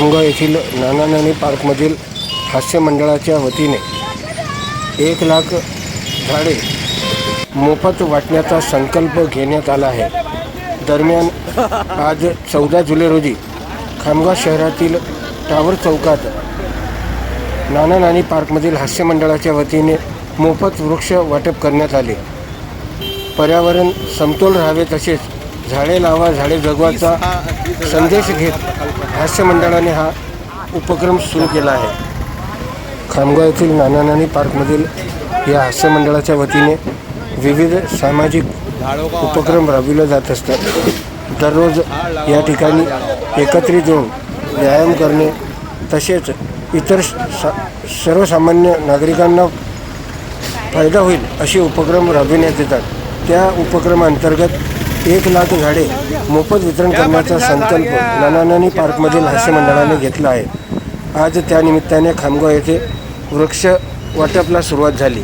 खामगाव येथील नाना नानी पार्कमधील हास्य मंडळाच्या वतीने एक लाख झाडे मोफत वाटण्याचा संकल्प घेण्यात आला आहे. दरम्यान आज चौदा जुलै रोजी खामगाव शहरातील टावर चौकात नाना नानी पार्कमधील हास्य मंडळाच्या वतीने मोफत वृक्ष वाटप करण्यात आले. पर्यावरण समतोल राहावे तसेच झाडे लावा झाडे जगवाचा संदेश घेत हास्य मंडळाने हा उपक्रम सुरू केला आहे. खामगाव येथील नाना नानी पार्कमधील या हास्य मंडळाच्या वतीने विविध सामाजिक उपक्रम राबविले जात असतात. दररोज या ठिकाणी एकत्रित येऊन व्यायाम करणे तसेच इतर सा सर्वसामान्य नागरिकांना फायदा होईल असे उपक्रम राबविण्यात येतात. त्या उपक्रमांतर्गत एक लाख झाडे मोफत वितरण करण्याचा संकल्प नानानानी पार्कमधील हास्य मंडळाने घेतला आहे. आज त्यानिमित्ताने खामगाव येथे वृक्ष वाटपला सुरुवात झाली.